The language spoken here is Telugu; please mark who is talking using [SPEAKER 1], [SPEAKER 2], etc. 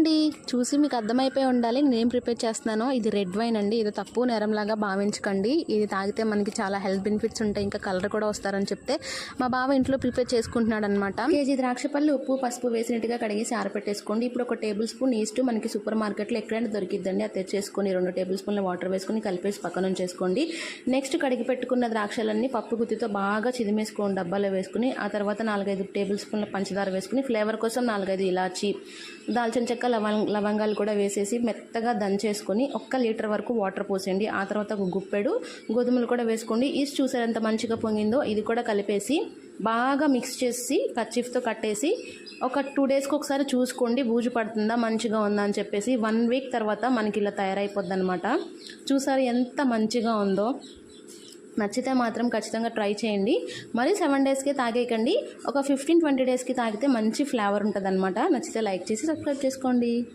[SPEAKER 1] అండి చూసి మీకు అర్థమైపోయి ఉండాలి. నేను ప్రిపేర్ చేస్తున్నానో? ఇది రెడ్ వైన్ అండి. ఇది తప్పు నేరంలాగా భావించకండి. ఇది తాగితే మనకి చాలా హెల్త్ బెనిఫిట్స్ ఉంటాయి. ఇంకా కలర్ కూడా వస్తారని చెప్తే మా బావ ఇంట్లో ప్రిపేర్ చేసుకుంటున్నాడు అనమాట కేజీ ద్రాక్ష పళ్ళు ఉప్పు పసుపు వేసినట్టుగా కడిగేసి ఆరపెట్టేసుకోండి. ఇప్పుడు ఒక టేబుల్ స్పూన్ ఈస్ట్ మనకి సూపర్ మార్కెట్లో ఎక్కడైనా దొరికిద్దండి. అది తెచ్చేసుకొని రెండు టేబుల్ స్పూన్ల వాటర్ వేసుకొని కలిపేసి పక్కన చేసుకోండి నెక్స్ట్ కడిగి పెట్టుకున్న ద్రాక్షలన్నీ పప్పు గుత్తితో బాగా చిదిమేసుకోండి డబ్బాలో వేసుకుని ఆ తర్వాత నాలుగైదు టేబుల్ స్పూన్ల పంచదార వేసుకుని ఫ్లేవర్ కోసం నాలుగైదు ఇలాచి దాల్చిన చెక్క లవం లవంగాలు కూడా వేసేసి మెత్తగా దంచేసుకొని ఒక్క లీటర్ వరకు వాటర్ పోసేయండి. ఆ తర్వాత ఒక గుప్పెడు గోధుమలు కూడా వేసుకోండి. ఈస్ట్ చూసారు ఎంత మంచిగా పొంగిందో? ఇది కూడా కలిపేసి బాగా మిక్స్ చేసి కచ్చిఫ్తో కట్టేసి ఒక టూ డేస్కి ఒకసారి చూసుకోండి. బూజు పడుతుందా? మంచిగా ఉందా? అని చెప్పేసి వన్ వీక్ తర్వాత మనకి ఇలా తయారైపోద్ది అనమాట చూసారు ఎంత మంచిగా ఉందో? నచ్చితే మాత్రం ఖచ్చితంగా ట్రై చేయండి. మరి సెవెన్ డేస్కే తాగేయకండి. ఒక ఫిఫ్టీన్ ట్వంటీ డేస్కి తాగితే మంచి ఫ్లేవర్ ఉంటుంది నచ్చితే లైక్ చేసి సబ్స్క్రైబ్ చేసుకోండి.